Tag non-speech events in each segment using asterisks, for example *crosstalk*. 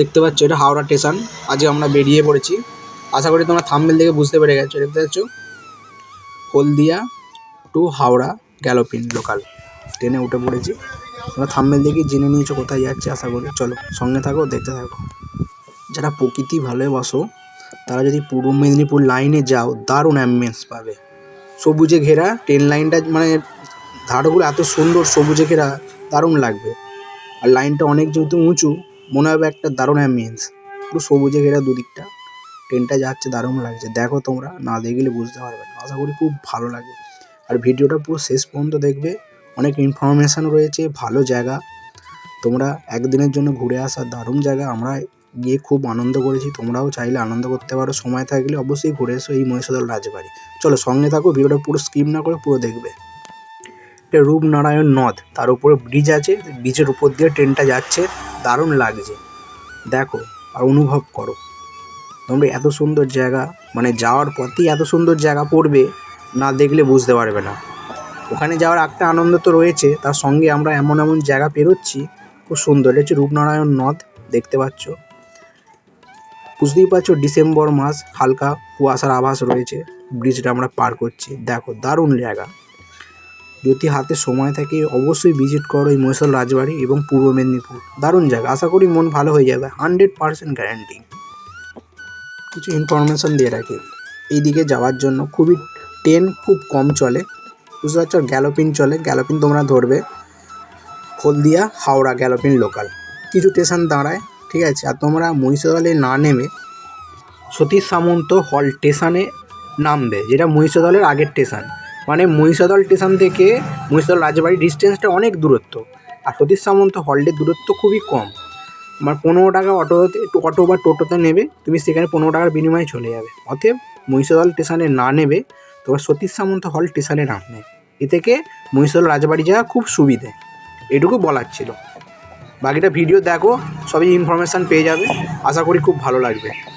দেখতে পাচ্ছ, এটা হাওড়া স্টেশন। আজকে আমরা বেরিয়ে পড়েছি। আশা করি তোমরা থাম্বেল দেখে বুঝতে পেরে গেছো। দেখতে পাচ্ছ, Haldia to Howrah galloping local ট্রেনে উঠে পড়েছি। তোমরা থাম্বেল দেখে জেনে নিয়েছো কোথায় যাচ্ছে, আশা করি। চলো, সঙ্গে থাকো, দেখতে থাকো। যারা প্রকৃতি ভালোবাসো, তারা যদি পূর্ব মেদিনীপুর লাইনে যাও, দারুণ অ্যাম্বিয়েন্স পাবে। সবুজে ঘেরা ট্রেন লাইনটা মানে ধারগুলো এত সুন্দর, সবুজে ঘেরা, দারুণ লাগবে। আর লাইনটা অনেক যেহেতু উঁচু মনে হবে একটা দারুণ অ্যাম্বিয়েন্স পুরো সবুজে ঘেরা দুদিকটা। ট্রেনটা যাচ্ছে দারুণ লাগছে। দেখো তোমরা, না দেখলে বুঝতে পারবে না। আশা করি খুব ভালো লাগবে। আর ভিডিওটা পুরো শেষ পর্যন্ত দেখবে। অনেক ইনফরমেশান রয়েছে, ভালো জায়গা। তোমরা একদিনের জন্য ঘুরে আসার দারুণ জায়গা। আমরা গিয়ে খুব আনন্দ করেছি। তোমরাও চাইলে আনন্দ করতে পারো। সময় থাকলে অবশ্যই ঘুরে এসো এই মহিষাদল রাজবাড়ি। চলো সঙ্গে থাকো, ভিডিওটা পুরো স্কিপ না করে পুরো দেখবে। এটা রূপনারায়ণ নদ। তার উপরে ব্রিজ আছে। ব্রিজের উপর দিয়ে ট্রেনটা যাচ্ছে। দারুণ লাগছে। দেখো, আর অনুভব করো। তোমরা এত সুন্দর জায়গা মানে যাওয়ার পথেই এত সুন্দর জায়গা পড়বে, না দেখলে বুঝতে পারবে না। ওখানে যাওয়ার একটা আনন্দ তো রয়েছে, তার সঙ্গে আমরা এমন এমন জায়গা পেরোচ্ছি, খুব সুন্দর। হচ্ছে রূপনারায়ণ নদ, দেখতে পাচ্ছ। বুঝতেই পারছ, ডিসেম্বর মাস, হালকা কুয়াশার আভাস রয়েছে, ব্রিজটা আমরা পার করছি। দেখো, দারুণ জায়গা। যদি হাতে সময় থাকে, অবশ্যই ভিজিট করো এই মহেশাল রাজবাড়ি এবং পূর্ব মেদিনীপুর। দারুণ জায়গা, আশা করি মন ভালো হয়ে যাবে হান্ড্রেড পার্সেন্ট গ্যারান্টি কিছু ইনফরমেশান দিয়ে রাখি এই দিকে যাওয়ার জন্য খুবই ট্রেন খুব কম চলে, বুঝতে পারছ? গ্যালোপিন চলে গ্যালোপিন তোমরা ধরবে, হলদিয়া, হাওড়া গ্যালোপিন লোকাল কিছু স্টেশন দাঁড়ায়, ঠিক আছে? আর তোমরা মহিষাদলে না নেমে সতীশ সামন্ত হল স্টেশনে নামবে, যেটা মহিষাদলের আগের স্টেশন মানে মহিষাদল স্টেশন থেকে মহিষাদল রাজবাড়ির ডিস্টেন্সটা অনেক দূরত্ব। আর সতীশ সামন্ত হলটির দূরত্ব খুবই কম। মানে পনেরো টাকা অটোতে অটো বা টোটোতে নেবে, তুমি সেখানে পনেরো টাকার বিনিময়ে চলে যাবে। অতএব মহিষাদল স্টেশনে না নেবে তোমার সতীশ সামন্ত হল স্টেশনে নামবে এ থেকে মহিষাদল রাজবাড়ি যাওয়া খুব সুবিধে। এটুকু বলার ছিল। বাকিটা ভিডিও দেখো, সবই ইনফরমেশান পেয়ে যাবে। আশা করি খুব ভালো লাগবে।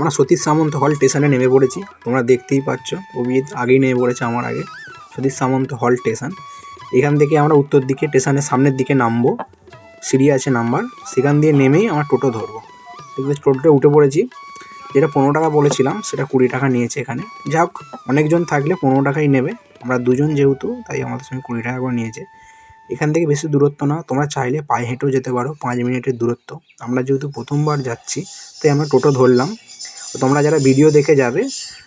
আমরা সতীশ সামন্ত হল স্টেশনে নেমে পড়েছি। তোমরা দেখতেই পাচ্ছ, অভিজিৎ আগেই নেমে পড়েছে আমার আগে। সতীশ সামন্ত হল স্টেশন এখান থেকে আমরা উত্তর দিকে স্টেশনের সামনের দিকে নামবো। সিঁড়ি আছে নাম্বার। সেখান দিয়ে নেমেই আমরা টোটো ধরবো। আছে টোটোতে উঠে পড়েছি। যেটা পনেরো টাকা বলেছিলাম, সেটা কুড়ি টাকা নিয়েছে এখানে। যাক, অনেকজন থাকলে পনেরো টাকাই নেবে। আমরা দুজন যেহেতু, তাই আমাদের সঙ্গে কুড়ি টাকা করে নিয়েছে। এখান থেকে বেশি দূরত্ব না, তোমরা চাইলে পায়ে হেঁটেও যেতে পারো, পাঁচ মিনিটের দূরত্ব। আমরা যেহেতু প্রথমবার যাচ্ছি, তাই আমরা টোটো ধরলাম। তো তোমরা যারা ভিডিও দেখে যাবে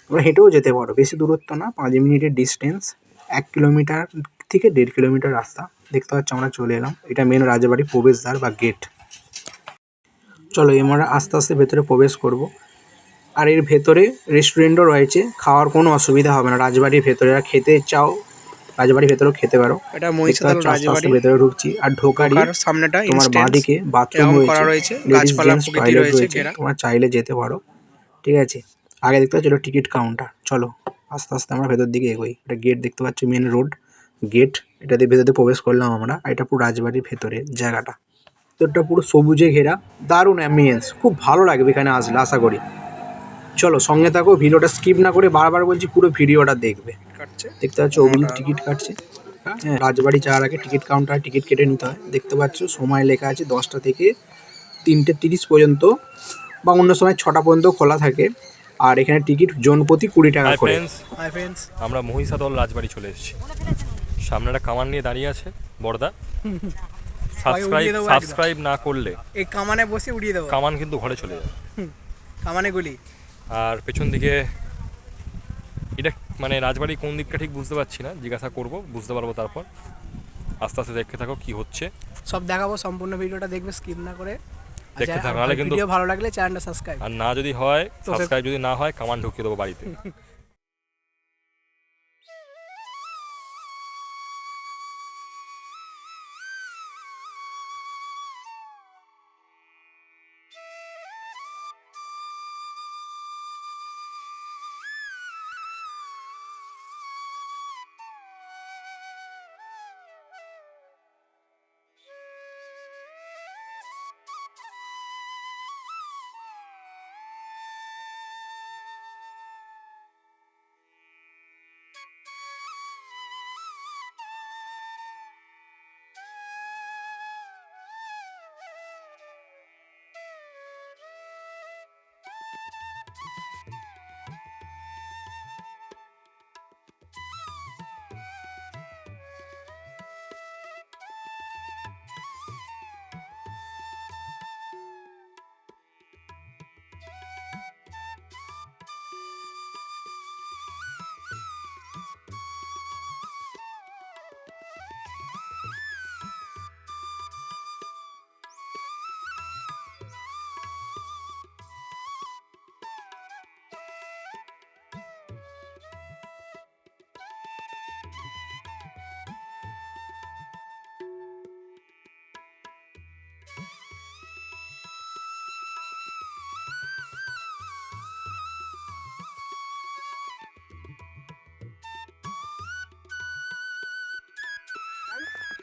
তোমরা হেঁটেও যেতে পারো। বেশি দূরত্ব না পাঁচ মিনিটের ডিস্টেন্স এক কিলোমিটার থেকে দেড় কিলোমিটার রাস্তা। দেখতে পাচ্ছ আমরা চলে এলাম। এটা মেন রাজবাড়ি প্রবেশদ্বার বা গেট চলো আমরা আস্তে আস্তে ভেতরে প্রবেশ করব। আর এর ভেতরে রেস্টুরেন্টও রয়েছে। খাওয়ার কোনো অসুবিধা হবে না। রাজবাড়ির ভেতরে খেতে চাও রাজবাড়ির ভেতরেও খেতে পারো। এটা মহিষাদল রাজবাড়ি। ভেতরে ঢুকছি। আর ঢোকারই ঢোকার সামনেটা তোমার বাঁদিকে বাথরুম করা রয়েছে। গাছপালা প্রকৃতি রয়েছে তোমরা চাইলে যেতে পারো। ঠিক আছে? আগে দেখতে পাচ্ছ টিকিট কাউন্টার। চলো আস্তে আস্তে আমরা ভেতর দিকে এগোই। এটা গেট দেখতে পাচ্ছ মেন রোড গেট এটা দিয়ে ভেতরে প্রবেশ করলাম আমরা। আর এটা পুরো রাজবাড়ির ভেতরে জায়গাটা। ভেতরটা পুরো সবুজে ঘেরা। দারুণ অ্যাম্বিয়েন্স খুব ভালো লাগবে এখানে আসলে আশা করি। চলো সঙ্গে থাকো ভিডিওটা স্কিপ না করে বারবার বলছি পুরো ভিডিওটা দেখবে। কাটছে? দেখতে পাচ্ছ অভিজিৎ টিকিট কাটছে। হ্যাঁ। রাজবাড়ি যাওয়ার আগে টিকিট কাউন্টার টিকিট কেটে নিতে হয়। দেখতে পাচ্ছ সময় লেখা আছে দশটা থেকে তিনটে তিরিশ পর্যন্ত। বা অন্য সময় ছটা পর্যন্ত খোলা থাকে। আর এখানে টিকিট জন প্রতি কুড়ি টাকা করে। আমরা মহিষাদল রাজবাড়ি চলে এসেছি। সামনে একটা কামান নিয়ে দাঁড়িয়ে আছে বড়দা। সাবস্ক্রাইব উড়িয়ে দেবো সাবস্ক্রাইব না করলে এই কামানে বসে উড়িয়ে দেবো। কামান কিন্তু ঘরে চলে যাবে। কামানে গুলি। আর পেছন দিকে এটা মানে রাজবাড়ি কোন দিকটা ঠিক বুঝতে পারছি না জিজ্ঞাসা করব বুঝতে পারব তারপর। আস্তে আস্তে দেখতে থাকো কি হচ্ছে। সব দেখাবো সম্পূর্ণ ভিডিওটা দেখবে স্কিপ না করে। দেখতে থাকুন নাহলে কিন্তু- ভিডিও ভালো লাগলে চ্যানেলটা সাবস্ক্রাইব আর না যদি হয় সাবস্ক্রাইব যদি না হয় কামান ঢুকিয়ে দেবো বাড়িতে। *laughs*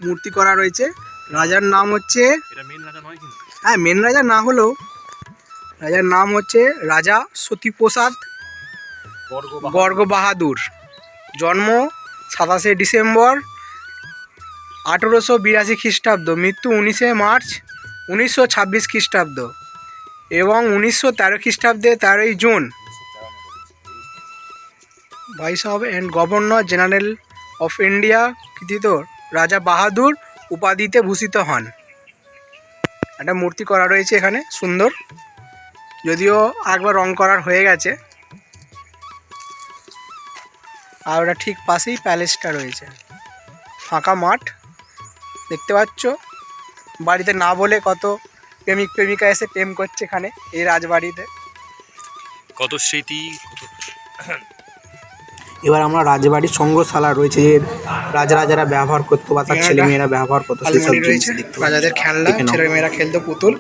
মূর্তি করা রয়েছে। রাজার নাম হচ্ছে হ্যাঁ মেন রাজা না হলেও রাজার নাম হচ্ছে রাজা সতীপ্রসাদ বর্গ বর্গ বাহাদুর জন্ম সাতাশে ডিসেম্বর আঠেরোশো বিরাশি খ্রিস্টাব্দ মৃত্যু উনিশে মার্চ উনিশশো ছাব্বিশ খ্রিস্টাব্দ এবং উনিশশো তেরো খ্রিস্টাব্দে তেরোই June. Vice of and governor general of India কৃতিত রাজা বাহাদুর উপাধিতে ভূষিত হন। একটা মূর্তি করা রয়েছে এখানে, সুন্দর। যদিও একবার রং করার হয়ে গেছে। আর ওটা ঠিক পাশেই প্যালেসটা রয়েছে। ফাঁকা মাঠ, দেখতে পাচ্ছ? বাড়িতে না বলে কত প্রেমিক, প্রেমিকা এসে প্রেম করছে এখানে, এই রাজবাড়িতে। কত স্মৃতি এবার আমরা রাজবাড়ির সংগ্রহশালা রয়েছে যে রাজারা ব্যবহার করতো বা তার এখানে ছেলে মেয়েরা ব্যবহার করতো সেই সব জিনিস দেখতে। রাজাদের খেলনা দেখে নাও। ছেলে মেয়েরা খেলতো পুতুল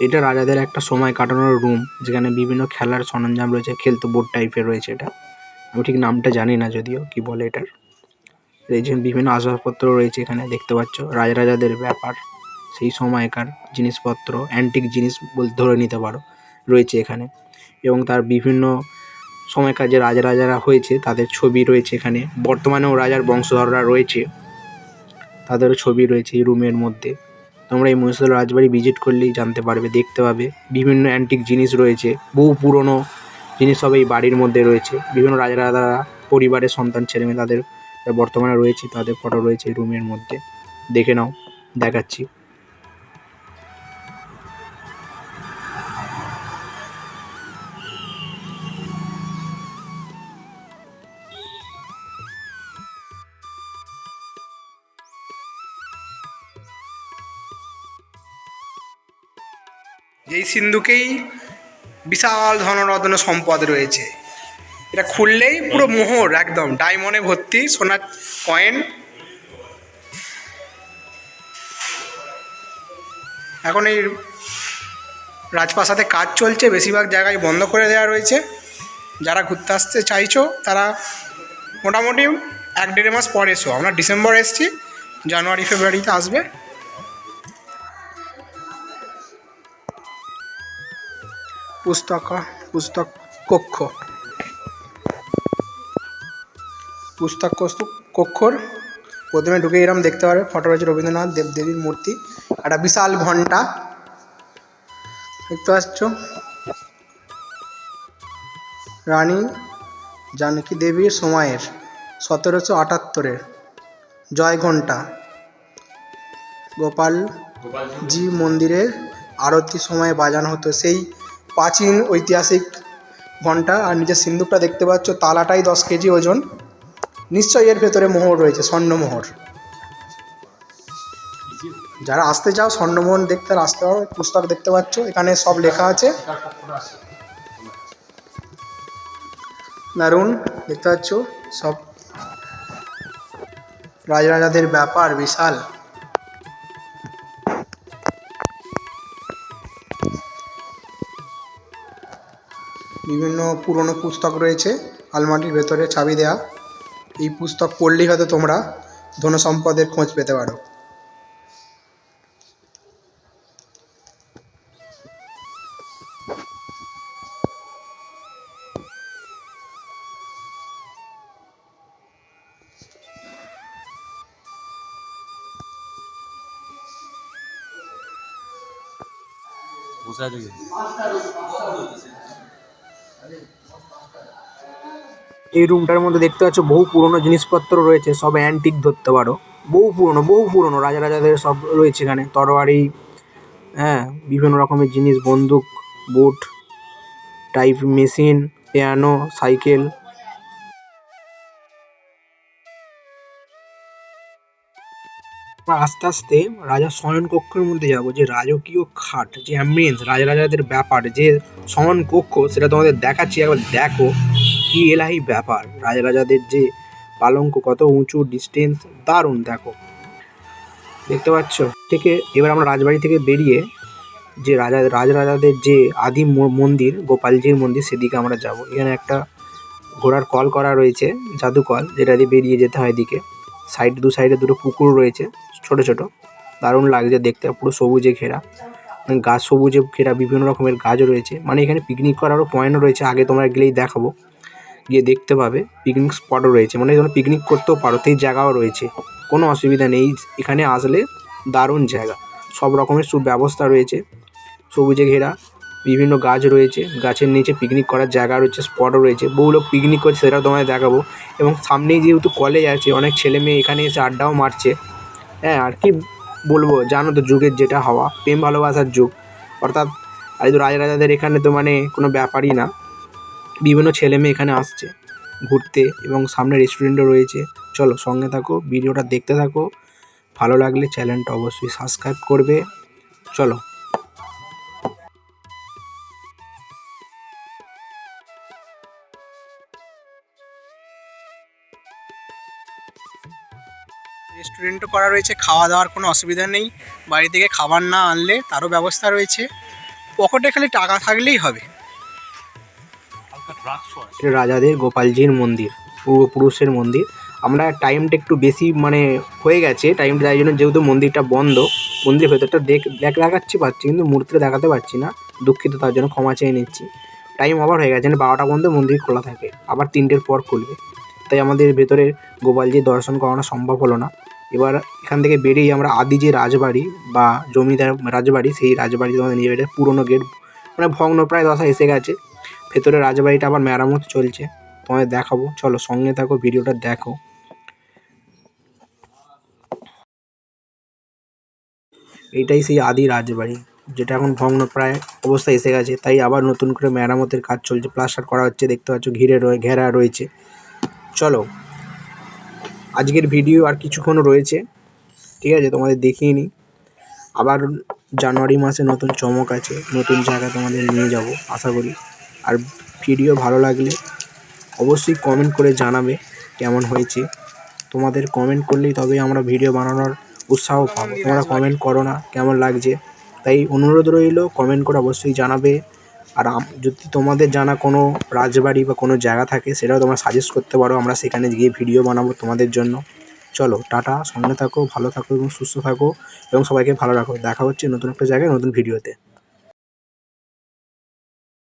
এটা রাজাদের একটা সময় কাটানোর রুম যেখানে বিভিন্ন খেলার সরঞ্জাম রয়েছে, খেলতে বোর্ড টাইপের রয়েছে এটা। আমি ঠিক নামটা জানি না যদিও, কি বলে এটার। এই যে বিভিন্ন আসবাবপত্র রয়েছে এখানে, দেখতে পাচ্ছ রাজা রাজাদের ব্যাপার, সেই সময়কার জিনিসপত্র অ্যান্টিক জিনিস বল, ধরে নিতে পারো, রয়েছে এখানে। এবং তার বিভিন্ন সময়কার যে রাজরাজারা হয়েছে, তাদের ছবি রয়েছে এখানে। বর্তমানেও রাজার বংশধররা রয়েছে। তাদেরও ছবি রয়েছে এই রুমের মধ্যে। তোমরা এই মহিষাদল রাজবাড়ি ভিজিট করলেই জানতে পারবে, দেখতে পাবে। বিভিন্ন অ্যান্টিক জিনিস রয়েছে, বহু পুরনো জিনিস সব এই বাড়ির মধ্যে রয়েছে। বিভিন্ন রাজারাজারা পরিবারের সন্তান, ছেলেমেয়ে তাদের বর্তমানে রয়েছে, তাদের ফটো রয়েছে রুমের মধ্যে। দেখে নাও, দেখাচ্ছি। যেই সিন্ধুকেই বিশাল ধনরত্ন সম্পদ রয়েছে। এটা খুললেই পুরো মোহর একদম। ডায়মন্ডে ভর্তি সোনার কয়েন। এখন এই রাজপ্রাসাদে কাজ চলছে বেশিরভাগ জায়গায় বন্ধ করে দেওয়া রয়েছে। যারা ঘুরতে আসতে চাইছো তারা মোটামুটি এক দেড় মাস পর এসো। আমরা ডিসেম্বর এসছি জানুয়ারি ফেব্রুয়ারিতে আসবে। পুস্তক পুস্তক কক্ষ। পুস্তক কক্ষর প্রথমে ঢুকে এরম দেখতে পারবে ফটো রয়েছে রবীন্দ্রনাথ দেবদেবীর মূর্তি। একটা বিশাল ঘণ্টা। দেখতে পাচ্ছ? রানী জানকী দেবীর সময়ের সতেরোশো আটাত্তরের জয় ঘণ্টা গোপাল জি মন্দিরে আরতির সময় বাজানো হতো। সেই প্রাচীন ঐতিহাসিক ঘণ্টা আর নিচে সিন্দুকটা দেখতে পাচ্ছ, তালাটাই দশ কেজি ওজন। নিশ্চয়ই এর ভেতরে মোহর রয়েছে, স্বর্ণমোহর। যারা আসতে চাও স্বর্ণমোহর দেখতে আসতে পারো, পুস্তক দেখতে পাচ্ছ, এখানে সব লেখা আছে। দারুণ, দেখতে পাচ্ছ, সব। রাজরাজাদের ব্যাপার, বিশাল। বিভিন্ন পুরনো পুস্তক রয়েছে, আলমারির ভেতরে চাবি দেয়া। এই পুস্তক পড়লেই হয়তো তোমরা ধন সম্পদের খোঁজ পেতে পারো। আছে কি? এই রুমটার মধ্যে দেখতে পাচ্ছ বহু পুরনো জিনিসপত্র রয়েছে, সব অ্যান্টিক ধরতে পারো। বহু পুরনো বহু পুরনো, রাজা রাজাদের সব রয়েছে এখানে। তরবারি হ্যাঁ বিভিন্ন রকমের জিনিস, বন্দুক boot type machine piano cycle আস্তে আস্তে রাজা শয়ন কক্ষের মধ্যে যাব, যে রাজকীয় খাট, যে অ্যাম্বিয়েন্স রাজা রাজাদের ব্যাপার, যে শয়ন কক্ষ সেটা তোমাদের দেখাচ্ছি, একবার দেখো কি এলাহি ব্যাপার। রাজা রাজাদের যে পালঙ্ক, কত উঁচু ডিস্টেন্স দারুণ, দেখো। দেখতে পাচ্ছ? থেকে এবার আমরা রাজবাড়ি থেকে বেরিয়ে যে রাজা রাজরাজাদের যে আদিম মন্দির, গোপালজির মন্দির, সেদিকে আমরা যাব। এখানে একটা ঘোড়ার কল করা রয়েছে, জাদুকল, যেটা দিয়ে বেরিয়ে যেতে হয় এদিকে। সাইড, দু সাইডে দুটো পুকুর রয়েছে, ছোট ছোট। দারুণ লাগছে দেখতে, পুরো সবুজে ঘেরা। গাছ সবুজে ঘেরা, বিভিন্ন রকমের গাছ রয়েছে। মানে এখানে পিকনিক করারও পয়েন্টও রয়েছে, আগে তোমরা গেলেই দেখাবো। গিয়ে দেখতে পাবে পিকনিক স্পটও রয়েছে। মানে তোমরা পিকনিক করতেও পারো, সেই জায়গাও রয়েছে। কোনো অসুবিধা নেই, এখানে আসলে দারুণ জায়গা। সব রকমের সুব্যবস্থা রয়েছে, সবুজে ঘেরা। বিভিন্ন গাছ রয়েছে, গাছের নিচে পিকনিক করার জায়গা রয়েছে স্পটও রয়েছে। বহু লোক পিকনিক করছে, সেটাও তোমায় দেখাবো। এবং সামনেই যেহেতু কলেজ আছে, অনেক ছেলে মেয়ে এখানে এসে আড্ডাও মারছে। হ্যাঁ আর কি বলব, জানো তো যুগের যেটা হওয়া, প্রেম ভালোবাসার যুগ। অর্থাৎ আজ তো রাজারাজাদের এখানে তো মানে কোনো ব্যাপারই না। বিভিন্ন ছেলে মেয়ে এখানে আসছে ঘুরতে এবং সামনে রেস্টুরেন্টও রয়েছে। চলো সঙ্গে থাকো, ভিডিওটা দেখতে থাকো। ভালো লাগলে চ্যানেলটা অবশ্যই সাবস্ক্রাইব করবে। চলো। রেস্টুরেন্টও করা রয়েছে খাওয়া দাওয়ার কোনো অসুবিধা নেই। বাড়ি থেকে খাবার না আনলে তারও ব্যবস্থা রয়েছে। পকেটে খালি টাকা থাকলেই হবে। রাজাদের গোপালজির মন্দির পূর্বপুরুষের মন্দির। আমরা টাইমটা একটু বেশি মানে হয়ে গেছে, টাইমটা তাই জন্য যেহেতু মন্দিরটা বন্ধ, মন্দিরের ভেতরটা দেখ দেখ দেখাচ্ছি, পাচ্ছি কিন্তু মূর্তিটা দেখাতে পারছি না। দুঃখিত, তার জন্য ক্ষমা চেয়ে নিচ্ছি। টাইম ওভার হয়ে গেছে মানে বারোটা পর্যন্ত মন্দির খোলা থাকে, আবার তিনটের পর খুলবে। তাই আমাদের ভেতরে গোপালজির দর্শন করানো সম্ভব হলো না। এবার এখান থেকে বেরিয়ে আমরা আদি যে রাজবাড়ি বা জমিদার রাজবাড়ি, সেই রাজবাড়ি তোমাদের নিয়ে বেরিয়ে পুরোনো গেট মানে ভগ্ন প্রায় দশা এসে গেছে। ভেতরে রাজবাড়িটা আবার মেরামত চলছে। তোমাদের দেখাবো। চলো সঙ্গে থাকো, ভিডিওটা দেখো। এইটাই সেই আদি রাজবাড়ি, যেটা এখন ভগ্ন প্রায় অবস্থায় এসে গেছে। তাই আবার নতুন করে মেরামতের কাজ চলছে। প্লাস্টার করা হচ্ছে, দেখতে পাচ্ছ, ঘিরে রয়ে, ঘেরা রয়েছে। চলো আজকের ভিডিও আর কিছুক্ষণ রয়েছে, ঠিক আছে? তোমাদের দেখিয়ে নিই। আবার জানুয়ারি মাসে নতুন চমক আছে, নতুন জায়গায় তোমাদের নিয়ে যাব, আশা করি। আর ভিডিও ভালো লাগলে অবশ্যই কমেন্ট করে জানাবে কেমন হয়েছে। তোমাদের কমেন্ট করলেই তবে আমরা ভিডিও বানানোর উৎসাহ পাবো। তোমরা কমেন্ট করো না, কেমন লাগছে? তাই অনুরোধ রইল কমেন্ট করে অবশ্যই জানাবে। আর যদি তোমাদের জানা কোনো রাজবাড়ি বা কোনো জায়গা থাকে, সেটাও তোমরা সাজেস্ট করতে পারো। আমরা সেখানে গিয়ে ভিডিও বানাবো তোমাদের জন্য। চলো, টাটা, সঙ্গে থাকো, ভালো থাকো এবং সুস্থ থাকো এবং সবাইকে ভালো রাখো। দেখা হচ্ছে নতুন একটা জায়গায়, নতুন ভিডিওতে